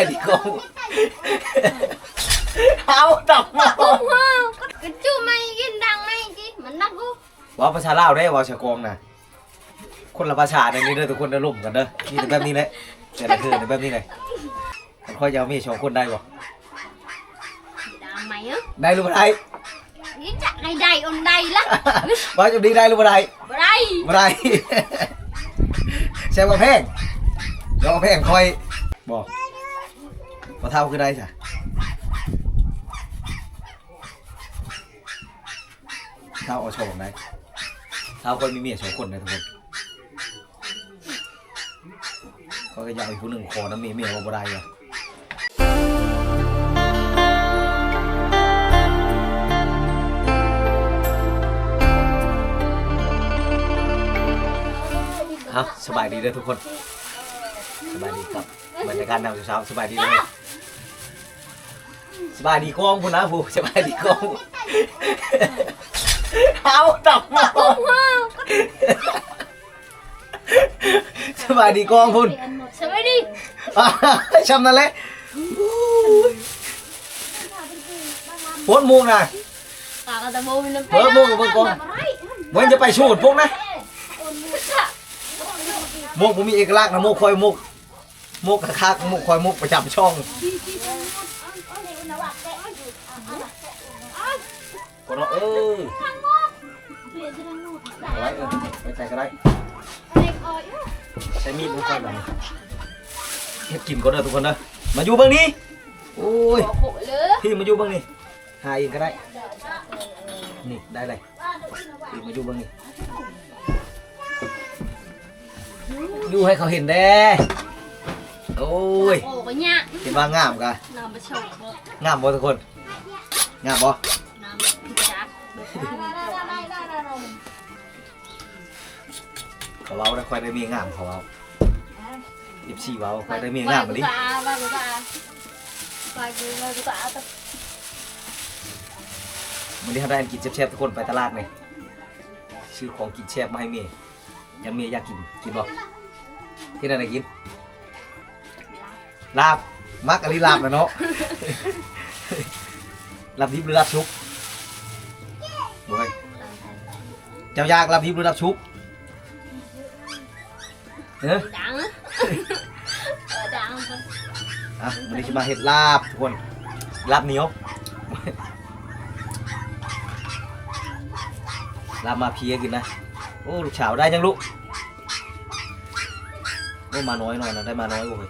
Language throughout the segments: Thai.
ายดีกล้องเอาดอกมากระจูไม่กินดังไม่กินมันนักกูว่าภาษาลาวได้ว่าชะกองน่ะคนละภาษาในนี้เด้อทุกคนเด้อร่วมกันเด้อนี่แต่แบบนี้แหละแต่ละคือในแบบนี้เลยมันค่อยจะเอามีสองคนได้บ่ดังไหมอะได้หรือบ่ได้นี่จะไอ้ใดอนใดละว่าจะดีได้หรือบ่ได้บ่ได้บ่ได้ใช่ว่าแพงเดี๋ยวเอาแพงค่อยบ อเท่าคือได้จ้ะเท่าเอาโชว์ได้เท่าคนมีเมียสองคนนะทุกคนเขาก็อยากอีกผู้หนึ่งขอน้ำเมียเมียว่าบ่ได้อะครับสบายดีเด้อทุกคน สบายดีครับบรรยากาศนำเช้าสบายดีเลย สบายดีกล้องพุ่นนะผู้สบายดีกล้องเอาดอกมาสบายดีกล้องพุ่นสวัสดีชำนั่นเลยโพดมูกนะตากระตะโมมันเบิกมุกเบิกกล้องเว้นจะไปชูดพวกนะมุกผมมีเอกลักษณ์นะมุกคอยมุกมุกคักๆมุกคอยมุกประจำช่อง คนเราเออเอาไว้เออไว้ใจก็ได้ใช้มีดทุกคนแบบนี้เฮ็ดกินก็ได้ทุกคนนะมาอยู่เบื้องนี้โอ้ยโหเลยพี่มาอยู่เบื้องนี้หาเองก็ได้ นี่ได้เลยพี่มาอยู่เบื้องนี้อยู่ให้เขาเห็นแด้โอ้ยโอ้ก็เนี่ยเห็นว่างามกะน้ำมาชมงามบ่ทุกคนงามบ่ เขาเว้าได้ค่อยได้มีงามเขาเว้ายิบสี่เว้าค่อยได้มีงามมาดิตาไปกูตาไปกูไปกูตาตะวันนี้เขาได้อันกินแซ่บๆทุกคนไปตลาดเลยซื้อของกินแซ่บมาให้เมย์ยังเมย์อยากกินกินบ่ที่ไหนไหนกินลาบมักอะไรลาบนะเนาะ ลาบดิบหรือลาบชุบบ่เฮ้ยเจ้าอยากลาบดิบหรือลาบชุบ เฮ้ยดังเออดังอะวันนี้จะมาเห็ดลาบทุกคนลาบเหนียวลาบมาเพียกินนะโอ้ลูกสาวได้ยังลูกโอ้มาน้อยหน่อยนะได้มาน้อยโอ้ย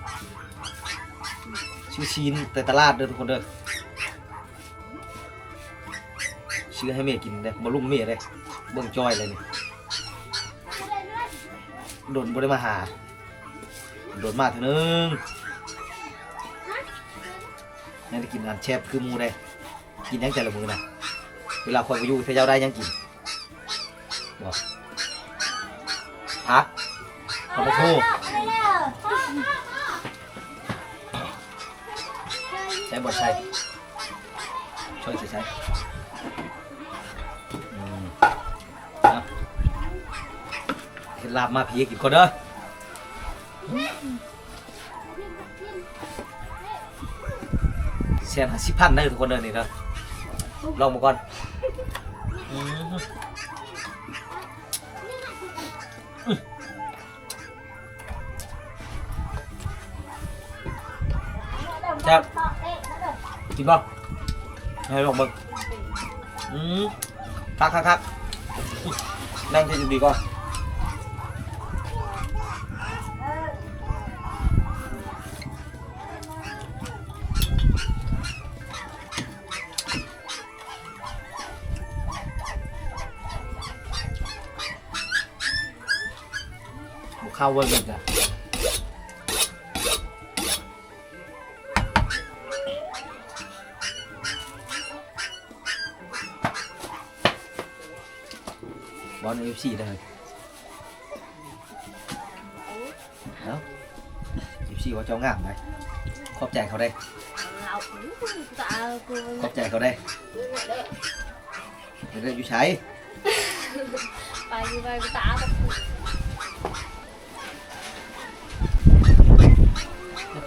ชื่อชีนแต่ตลาดเด้อทุกคนเด้อชื่อให้เมียกินเด้อมาลุงเมียเด้อเบิ่งจ้อยเลยนี่ โดนบ่ได้มาหา โดนมาเถอะนึงยังได้กินอันแชบคือมูได้ กินยังแต่ละมือนะเวลาคอยไปอยู่เทเจ้าได้ยังกินบอกพักขอบคุณใช้บทใช้ช่วยใช้ ลาบมาพีกินคนเด้อแสนห้าสิบพันได้ทุกคนเลยนี่นะลองมาก่อนอืมจับกินป่ะให้ลองมึงอืมคักคักคักนั่งที่จุดดีก่อน บุกเข้าเวิร์กเลยจ้ะบอลเอฟซีได้เลยเอ้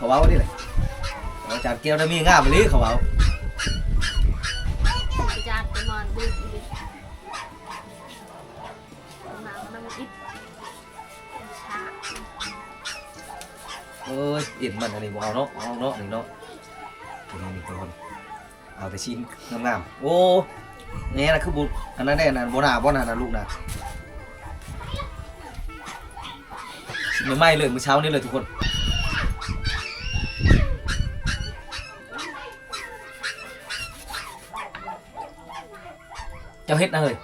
เอฟซีว่าเจ้างามเลยอบใจาได้เกูขอบใจเขาได้เดี๋ยวอยู่ใช้ไปกูไปกูตาตะเขาว่าว่าดิเลยจานแก้วได้มีงามเขาเอาจานอนดึกดิน้ำน้ำอิบชาเอ้ยอ็นมันอันนี้บ่เอาเนาะเอาเนาะนี่เนาะตัวนี้นี่ตัวคนเอาแต่ชิ้นงามๆโอ้เนี่ยนะคือบุอันนั้นได้อันนั้นบ่น่าบ่น่านะลูกนะชิ้นใหม่เลยเมื่อเช้านี้เลยทุกคน เจ้าเฮ็ดนะเฮ้ย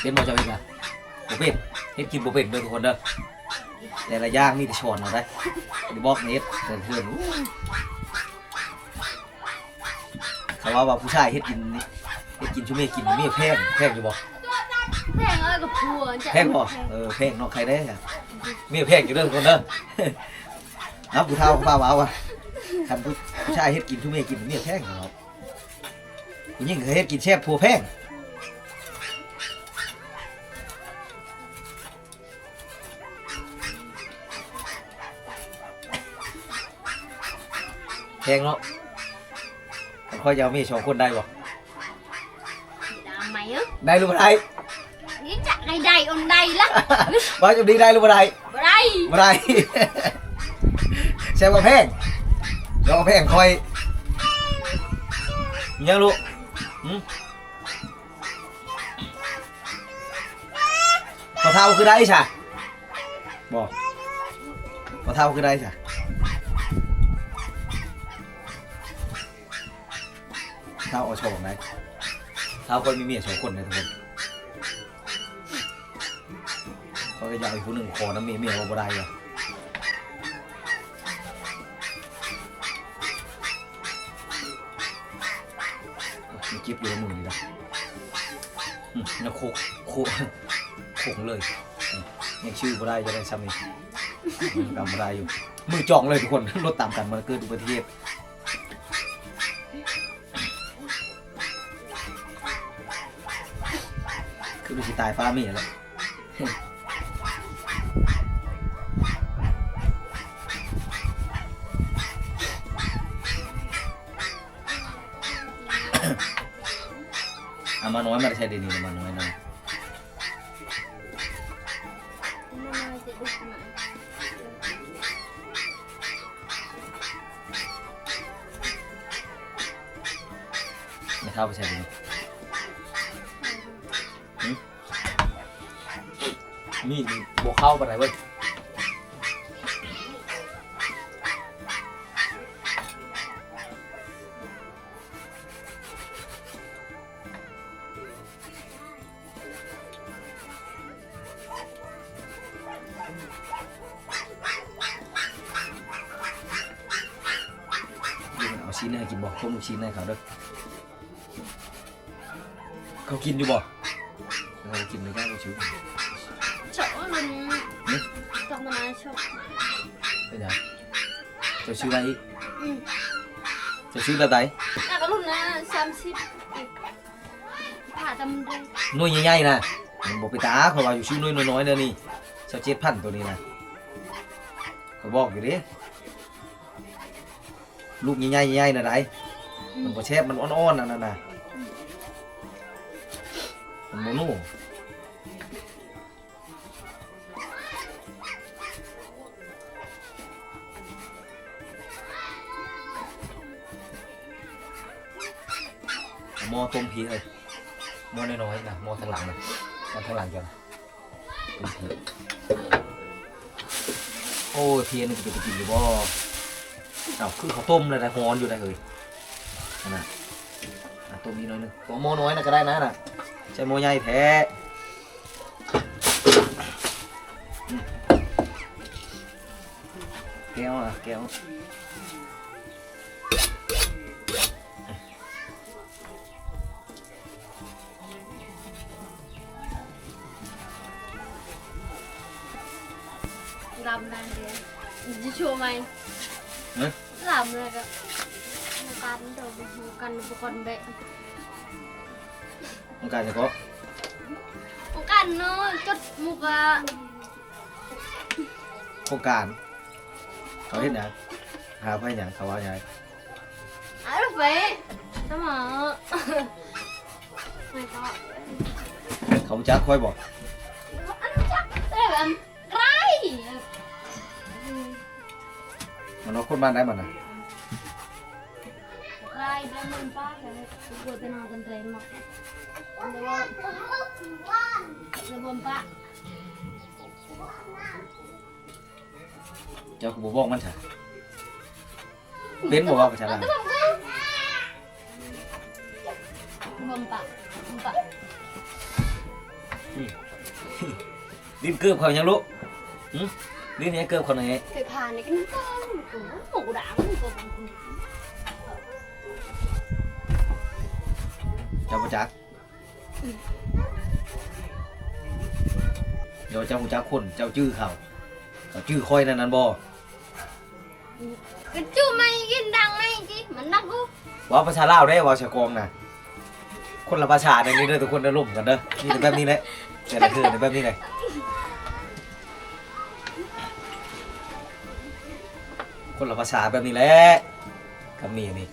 เป็นบ่เจ้าเฮ็ดนะบ่เป็นเฮ็ดกินบ่เป็นเด้อทุกคนเด้อแต่ละอย่างมีแต่ช้อนเอาได้บ่บอกเน็ตแต่เพื่อนอู้เขาว่าว่าผู้ชายเฮ็ดกินนี่เฮ็ดกินชุ่มเมกินนี่มีแพงแพงอยู่บ่แพงเอ้ยกับผัวจะแพงบ่เออแพงเนาะใครได้อะมีแพงอยู่เด้อทุกคนเด้อครับผู้เฒ่าป้าว้าวอะคันผู้ผู้ชายเฮ็ดกินชุ่มเมกินมีแพงครับ ผู้หญิงก็เฮ็ดกินแซ่บผัวแพงแพงเนาะค่อยจะเอามีสองคนได้บ่ดาไหมเอ้ยได้หรือบ่ได้นี่จะไงใดอนใดละว่าจะดีได้หรือบ่ได้บ่ได้บ่ได้ แซ่บว่าแพงลองแพงค่อยมียังลูกหืม พอเท่าคือได้ใช่บ่พอเท่าคือได้ใช่เท่าเอาโชว์ไหนเท่าคนมีเมียสองคนนะทุกคนเขาก็อยากให้ผู้หนึ่งขอน้ำเมียเมียว่าบ่ได้เหร อมีกิฟอยู่ในมือนี่นะอืมยังโคกโคกโคกเลยอืมยังชื่อบ่ได้จะได้ซ้ำนี่ยังจำบ่ได้อยู่มือจ่องเลยทุกคนรถตามกันมันเกิดอุบัติเหตุคือดูสิตายฟ้าเมียแล้ว มาน้อยมาใช้เดยวนี่อามาน้อยนะมันจะดุหน่อยไม่เท่าไปใช้เดนี่หึมีดบวกเข้าไปไหนเว้ย ชิ้นให้เขาเด้อเขากินอยู่บ่เขากินไม่ได้ก็ชิวเฉาะมันต้องมาเฉาะเป็นยังจะชื่ออะไรอีกอืมจะชื่อแบบไหนแต่ก็รุ่นนะสามสิบผ่าตำดูหน่วยใหญ่ๆนะมันบอกไปตาเขาว่าอยู่ชื่อหน่วยน้อยๆเด้อนี่เจ้าเจ็ดพันตัวนี้นะเขาบอกอยู่ดิลูกใหญ่ๆใหญ่ๆนะได มันบ่แช่บมันอ่อนๆนั่นน่ะนะมันโมโน่มอต้มพีเลยมอน้อยๆนะมอทางหลังนะมันทางหลังจังต้มพีโอ้เทียนนี่จะไปกินหรือบ่เอาคือเขาต้มเลยนะฮ้อนอยู่ได้เลย นั่นน่ะอะต้มนิดหน่อยหนึงตัวหม้อน้อยนะก็ได้นะน่ะใช้หม้อใหญ่แท้อืมแก้วอะแก้วรำดังเดียวจะโชว์ไหมเอ๊ะรำเลยก็ มาการเดี๋ยวมากันอุปกรณ์เบะต้องการจะก็มากันเนาะจดมุกอะโครงการ เขาเห็นนะหหาไพ่หยังเขาว่าหยังอะรถไฟทำไมไม่ก็เขาจักค่อยบอกอันนั้นจักแต่แบบไรมันเอาคนบ้านได้มันนะไรแล้วมันป้ากันกูจะนอนกันเต็มหมดแล้วว่าแล้วบนป้าเจ้ากูบอกมันใช่เป็นบอกว่าประชาชนบนป้าบนป้าดิ้นเกือบเขายังลูกหึดิ้นยังเกือบเขาไหนเคยผ่านในกันก็หมูด่างมันก็ เจ้าประจัก เดี๋ยวเจ้าประจักคนเจ้าชื่อเขาเขาชื่อค่อยนั่นนั่นบ่ cái chú mày cái đằng mày cái mình đăng cô ว่าภาษาลาวได้ว่าชะกองนะคนละภาษาในนี้เด้อทุกคนได้ร่วมกันเด้อนี่เป็นแบบนี้แหละแต่ละคือในแบบนี้เลยคนละภาษาแบบนี้แหละกับนี่นี่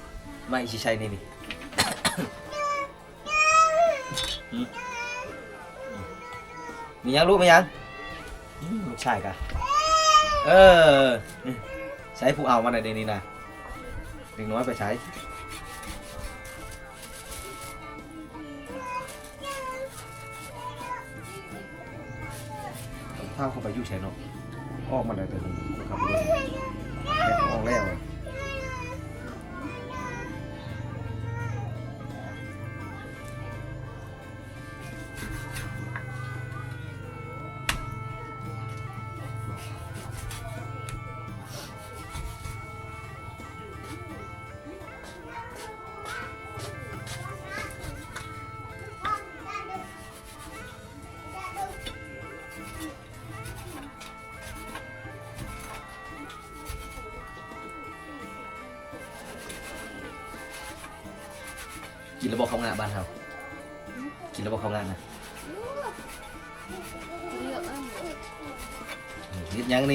ไม่ใช่ใช่นี่นี่ มียังรู้ไหมยังลูกชายกะเออ ใช้ผู้เอามาในเดยวนี้นะเด็กน้อยไปใช้ข้าวเข้าไปยุ่ใช่เนาะออกมาได้แต่ผมขับไปเลยแต่ออกแล้ว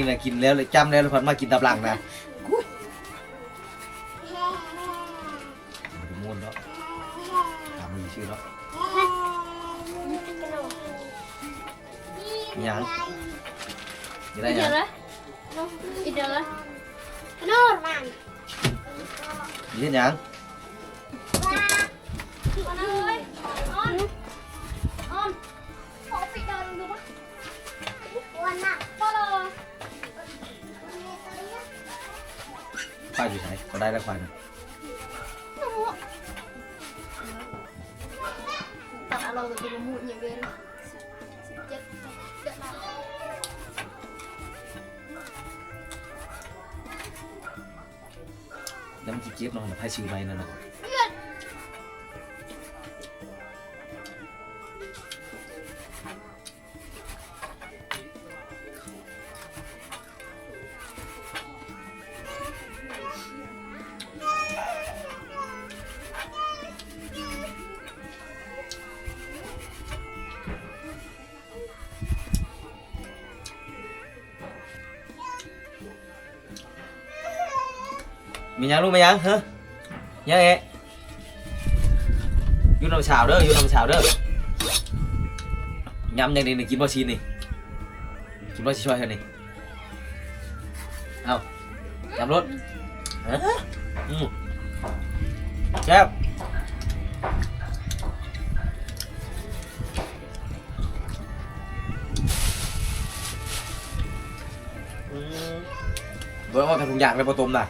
นะกินแล้วเลยจำแล้วเลยพันมากินตับหลังนะมันม่วนเนาะถามมีชื่อเนาะยังจะได้ Bây ยั giờ ง đấy Bây giờ đấy Nó làm มียัง ควายอยู่ไหนก็ได้แล้วควายนะ Tao đã lâu rồi thì nó mụn nhiều ghê rồi Chết Chết nào แล้วมันจะเก็บเนาะให้ชื่อไหมนั่นนะ ยังรู้ไหมยังฮะยังเอะอยูน้ำชาวเด้ออยูน้ำชาวเด้อยำยังนี่นี่กินบะชีนี่กินบะชีช่วยกันนี่เอายำรถฮะอืมแซ่บอืมเบิ่งว่าทำทุกอย่างเลยปต้มน่ะ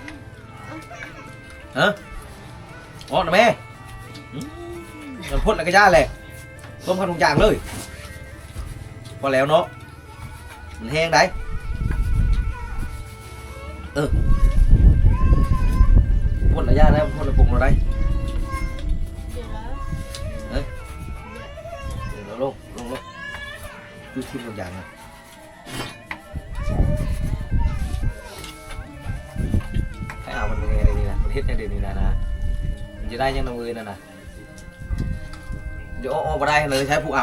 ฮะอ๋อนะแม่มันพ่นอะไรก็ย่าเลยต้มขนมอย่างเลย พอแล้วเนาะ มันแห้งได้ เออพ่นอะไรย่าได้พ่นอะไรปรุงเราได้ Giờ đó เดี๋ยวลงลงลงดูทิมทุกอย่างนะ มันจะได้ยังน้ำมือนั่นนะเดี๋ยวเอาไปได้เลยใช้ผู้อ่า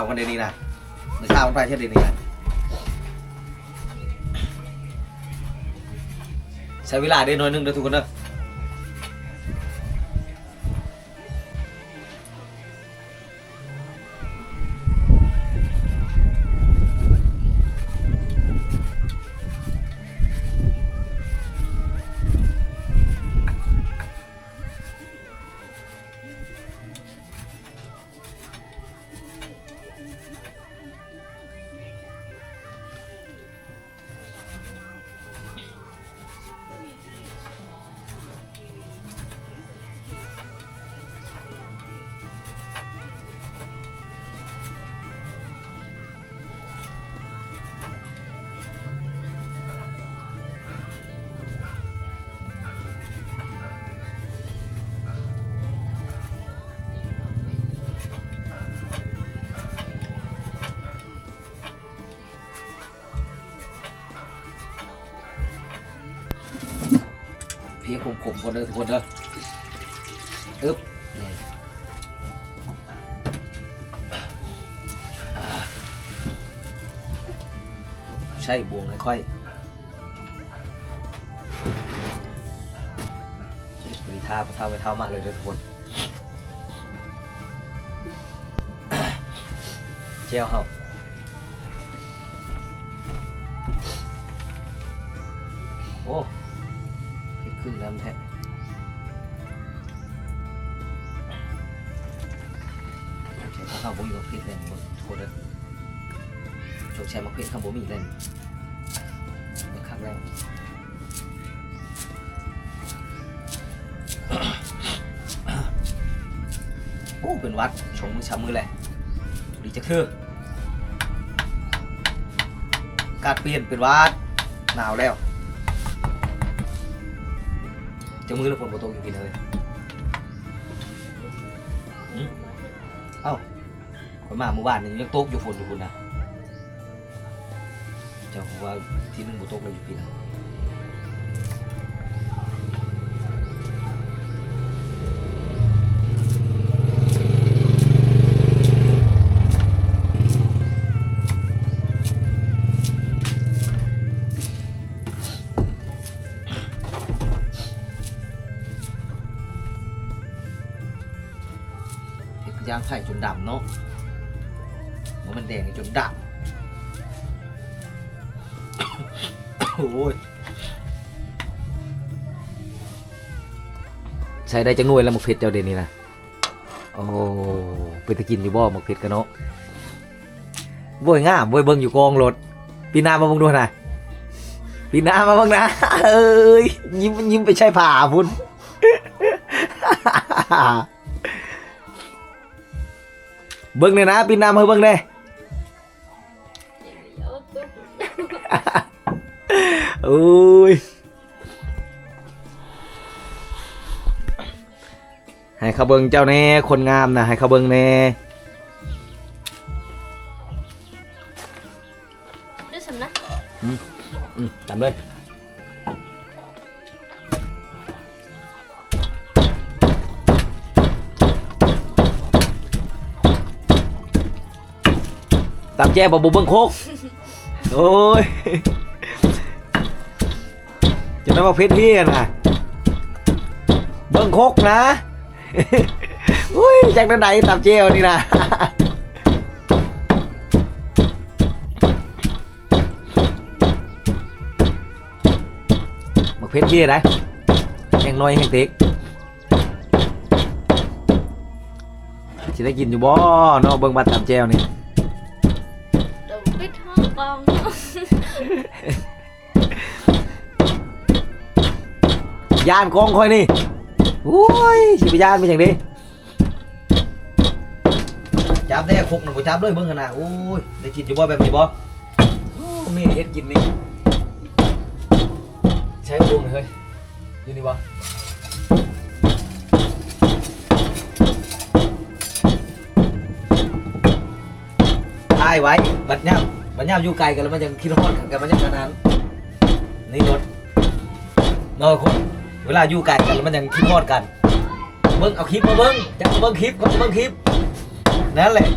ยงขมๆก่อนเด้อทุกคนเด้ออึ๊บนี่ใช่บวงค่อยๆบริท่าเท้าไปเท้ามากเลยทุกคนเจ้าเฮา บ่มีมะพริกเลยบ่ทุกคนเลยโชคชัยมะพริกข้าวบ่มีเลยมันคักแล้วโอ้เป็นวัดชงมือช้ำมือเลยดีจะคือกาศเปลี่ยนเป็นวัดหนาวแล้วจะมือแล้วฝนบ่ตกอยู่พี่เลย คนมาเมื่อวานนี่ยังตกอยู่ฝนอยู่คุณนะเจ้าของว่าที่นึงบ่ตกเลยอยู่พี่นะเห็ดย่างไข่จนดำเนาะ มันแดงจนดำ โอ้ยใช้ได้จังหน่วยแล้วมกเพชรเจ้าเดนนี่นะโอ้ไปตะกินอยู่บ่หมกเพชรกันเนาะบ่ยงามบ่ยเบิ่งอยู่กองรถพี่นามาเบิ่งดูนะพี่นามาเบิ่งนะเอ้ยยิ้มยิ้มไปใช่ผ่าพุ่นเบิ่งเลยนะปีนน้ำให้เบิ่งเลย อ้ยให้เขาเบิ่งเจ้าแน่คนงามนะให้เขาเบิ่งแน่ด้วยสำนักอืมจำเลยตามแจ้บ่บ่เบิ่งโคก โอ้ยจะไม่มาเพชรพี่กันนะเบิ่งโคกนะอุ้ยจากนั้ไหนตามเจ้านี่นะบักเพชรพี่นะแห้งน้อยแห้งเต็กสิได้กินอยู่บ่เนาะเบิ่งบัดตามแจวนี่เดี๋ย ย่านกองคอยนี่โอ้ยสิไปย่านเป็นอย่างนี้จับได้คุกหนึ่งกูจับเลยเบิ่งขนาดโอ้ยได้กินอยู่บ่แบบนี้บ่โอ้มีเฮ็ดกินนี่ใช้วงเลยเฮ้ยอยู่นี่บ่ถ่ายไว้บัดย่ำ บัดย่ำอยู่ไกลกันแล้วมันยังคิดฮอดกันมันยังขนาดนั้นนี่รถนาะคนเวลาอยู่ไกลกันแล้วมันยังคิดฮอดกันเบิ้งเอาคลิปมาเบิ้งจะเบิ้งคลิปก็มาเบิ้งคลิปนั่นแหละ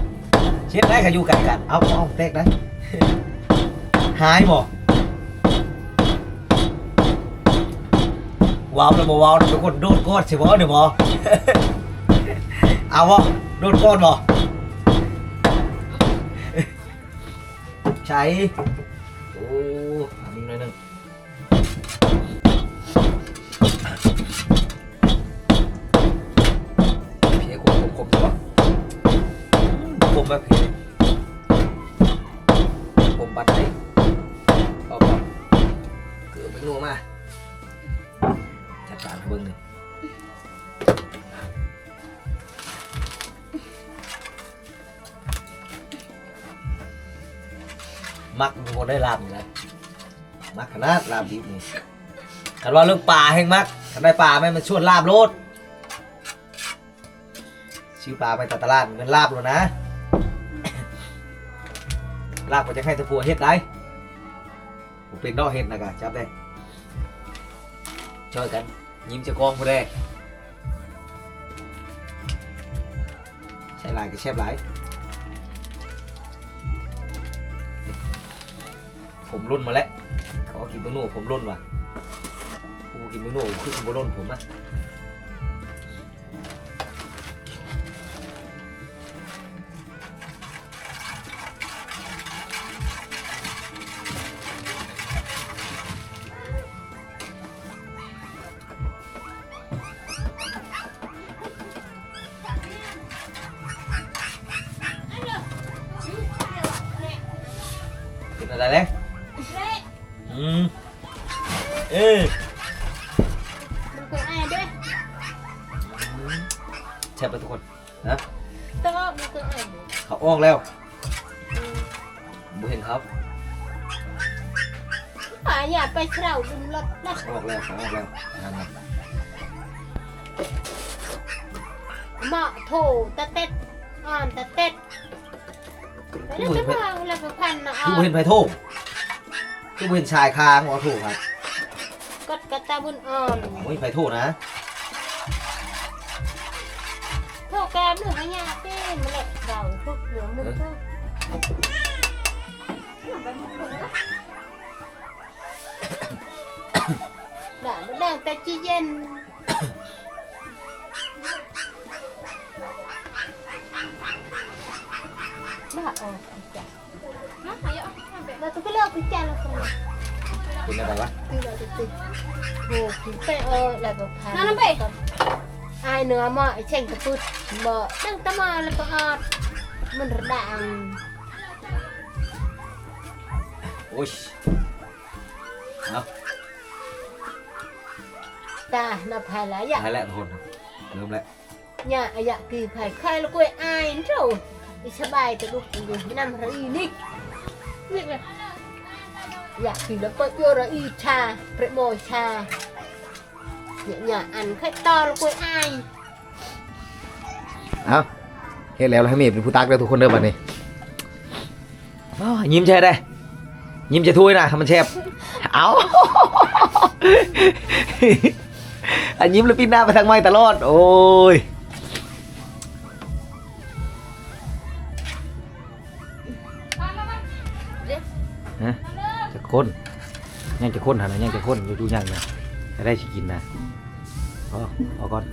เช็ดได้กับอยู่ไกลกันเอาเอาแตกนะหายบ่ว้าวแล้วบ่ว้าวทุกคนโดนก้อนสิบ่เดี๋ยวบ่เอาบ่โดนก้อนบ่ ใช้โอ้ ได้ลาบอยู่แล้วมักขนาดลาบดิบนี่คันว่าเรื่องป่าแห่งมักคันได้ป่าแม่มันชวนลาบโลดชื่อปลาไปตลาดเงินลาบโลดนะลาบก็จะให้ตะพัวเฮ็ดได้ผมเป็นดอกเฮ็ดนะกะจับได้ช่วยกัน ยิ้มจะกองผู้แรกใช้ลายก็แชบหลาย ผมรุ่นมาแล้วเขากินเมนูผมรุ่นว่ะกูกินเมนูคือผมรุ่นผมนะเป็นอะไรเลย อืมเออมันเคยไอ้ด้วยแช่บไปทุกคนนะแต่ว่ามันเคยไอ้ด้วยเขาออกแล้วผมเห็นครับป่าอย่าไปเช่าดุมรถนะเขาออกแล้วเขาออกแล้วนั่นไงเหมาะโถตะเต็ดอ่อนตะเต็ดแล้วจะมาแล้วก็พันนะอ่คืออผมนเห็นไผ่โทง คือผมเห็นชายคางหัวถูกครับกดกระตาบุญอ่อนผมเห็นไผ่โทงนะโถแกมหรือไม่ยากเต้นมันแหละเก่าทุกเหลือมือทุกด่าไม่ดังแต่จีเย็นบ้าออกจ้ะ เราต้องไปเลิกพิจารณาคนละเป็นอะไรวะคือเราจะติดโอ้ถึงไปเออแล้วก็พานั่นไปไอายเนื้อมาไอเช่งกระปุดบ่ตั้งตะมาแล้วก็ออดมันระดังโอ้ยเอาตาหน้าภายหลายอย่างหายแล้วทุกคนเริ่มแล้วเนี่ยอะอยากคือภายใครแล้วก็ไอายนี่เจ้าไอสบายแต่ลูกอยู่นั่นระอี นี่นี่เลยอยากคือแล้วก็โยระอีชาเปรโมชาเนี่ยเนี่ยอันใครต่อแล้วก็ไอายเอาเฮ็ดแล้วแล้วให้เมย์เป็นผู้ตักแล้วทุกคนเด้อบัดนี้อ้าวยิ้มใช่ได้ ยิ้มจะถ้วยนะมันแชบเอาอันยิ้มแล้วปิ้นหน้าไปทางไม้ตลอด โอ้ย ยังจะค้นหันยังจะค้นอยู่ดูยังนะจะได้สิกินนะพอเอาก่อน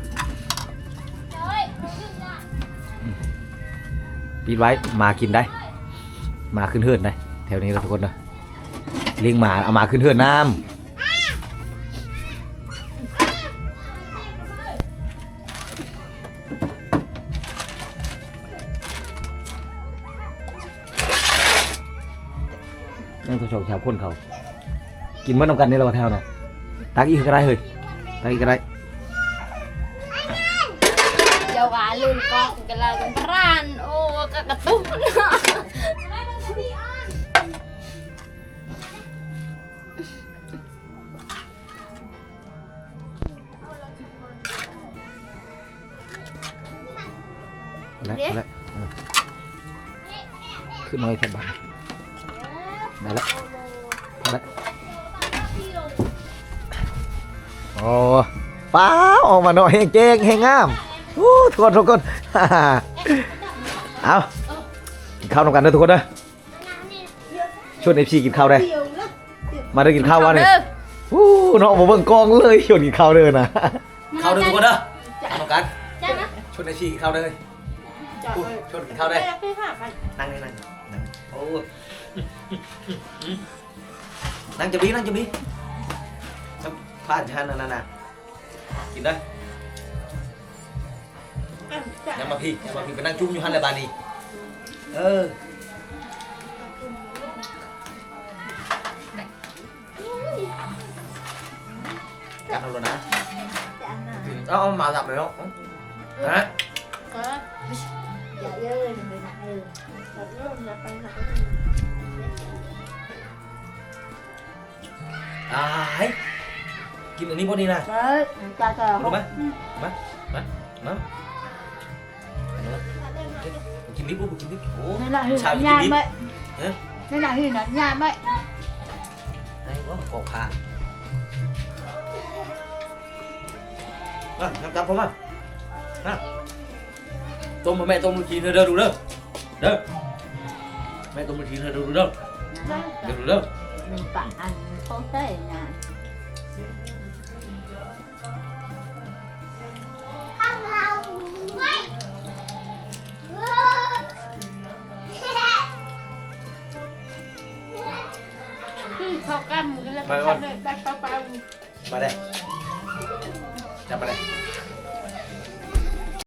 ปิดไว้มากินได้ มาขึ้นเฮือนได้แถวนี้เราทุกคนนะเลี้ยงหมาเอามาขึ้นเฮือนน้ำนั่งตัวชมชาวคนเขา กินเมื่อนำกันนี่เราแถวน่ะตักอีกก็ได้เฮ้ยตักอีกก็ได้เจ้าว่าลืมกองกันแล้วกันร้านโอ้กระกระตุ้นแล้วแล้วเออขึ้นน้อยแค่บาน มาหน่อยเฮงเจ๊งเฮงงามอู้ทุกคนทุกคนเอากินข้าวนำกันเด้อทุกคนเด้อชวนเอฟซีกินข้าวได้มาได้กินข้าววะเนี่ยโฮู้เนาะบ่เบิ่งกองเลยชวนกินข้าวเด้อนะข้าวเด้อทุกคนเด้อเอาน้องกันจ้านะชวนไอ้ชีกินข้าวเด้อจ้าอุ๊ยชวนกินข้าวได้พี่ค่ะกันนั่งนี่นั่งนั่งโอ้ยนั่งจะบีนั่งจะบีสัมภาษณ์ฉันนั่นน่ะกินได้ ยังมาพี่ยังมาพี่ไปนั่งจุ้มอยู่หันเลยบานีเออกันเอาเลยนะเอาเอามาสับเลยเนาะฮะ dạ ơi người nặng ừ thật luôn là phải thật ตายกินอันนี้พอดีนะ đấy cha chờ Đúng không? Má, má, má. Kim thế chín lít bút chín lít ố nên là hư nó nhàn vậy nên là hình nó nhàn vậy đây có một cột hàng. Vâng năm trăm không à nào tôm mà mẹ tôm chín hơi đâu đủ đâu? Đâu? Mẹ tôm chín hơi đâu đủ đâu? Dạ vâng. Được đâu mình phải ăn tốt thế nào khó khăn một cái là Mày khó ơi. khăn đấy, bắt bao bao Mà đây. Chắp vào đây.